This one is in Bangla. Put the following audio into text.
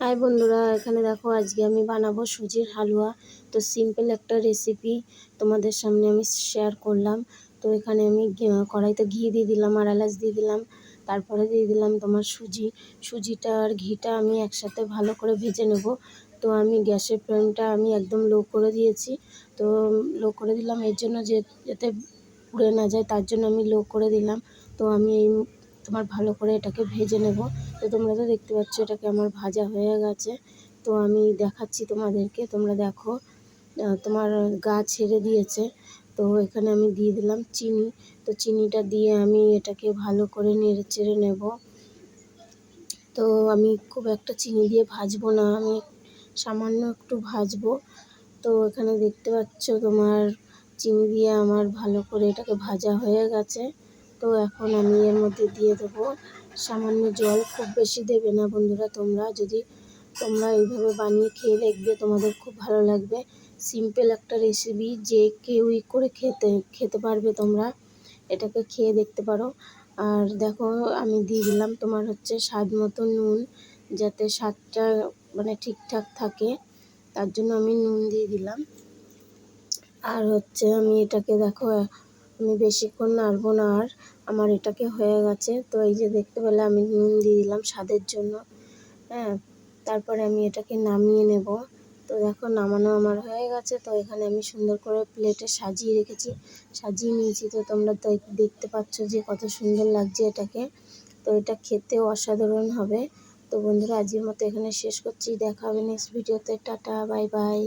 হাই বন্ধুরা, এখানে দেখো আজকে আমি বানাবো সুজির হালুয়া। তো সিম্পল একটা রেসিপি তোমাদের সামনে আমি শেয়ার করলাম। তো এখানে আমি কড়াইতে ঘি দিয়ে দিলাম, আর এলাচ দিয়ে দিলাম। তারপরে দিয়ে দিলাম তোমার সুজি। সুজিটা আর ঘিটা আমি একসাথে ভালো করে ভেজে নেব। তো আমি গ্যাসের ফ্লেমটা আমি একদম লো করে দিয়েছি। তো লো করে দিলাম, এর জন্য যে, যাতে পুড়ে না যায়, তার জন্য আমি লো করে দিলাম। তো আমি এই তোমার ভালো করে এটাকে ভেজে নেব। তো তোমরা তো দেখতে পাচ্ছ এটাকে আমার ভাজা হয়ে গেছে। তো আমি দেখাচ্ছি তোমাদেরকে, তোমরা দেখো। তোমার গা ছেড়ে দিয়েছে। তো এখানে আমি দিয়ে দিলাম চিনি। তো চিনিটা দিয়ে আমি এটাকে ভালো করে নেড়ে চেড়ে নেব। তো আমি খুব একটা চিনি দিয়ে ভাজবো না, আমি সামান্য একটু ভাজবো। তো এখানে দেখতে পাচ্ছ তোমার চিনি দিয়ে আমার ভালো করে এটাকে ভাজা হয়ে গেছে। তো এখন আমি এর মধ্যে দিয়ে দেবো। সামান্য জল, খুব বেশি দেবে না বন্ধুরা তোমরা। যদি তোমরা এইভাবে বানিয়ে খেয়ে দেখবে, তোমাদের খুব ভালো লাগবে। সিম্পল একটা রেসিপি যে কেউই করে খেতে খেতে পারবে তোমরা। এটাকে খেয়ে দেখতে পারো। আর দেখো, আমি দিয়ে দিলাম তোমার হচ্ছে স্বাদ মতো নুন, যাতে স্বাদটা মানে ঠিকঠাক থাকে। তার জন্য আমি নুন দিয়ে দিলাম। আর হচ্ছে আমি এটাকে দেখো আমি বেশিক্ষণ নাড়বো না আর আমার এটাকে হয়ে গেছে। তো এই যে দেখতে পেলে আমি নুন দিয়ে দিলাম স্বাদের জন্য। হ্যাঁ তারপরে আমি এটাকে নামিয়ে নেব। তো দেখো নামানো আমার হয়ে গেছে। তো এখানে আমি সুন্দর করে প্লেটে সাজিয়ে রেখেছি। সাজিয়ে নিয়েছি। তো তোমরা তো দেখতে পাচ্ছ যে কত সুন্দর লাগছে এটাকে। তো এটা খেতেও অসাধারণ হবে। তো বন্ধুরা, আজকের মতো এখানে শেষ করছি। দেখা হবে নেক্সট ভিডিওতে টাটা বাই বাই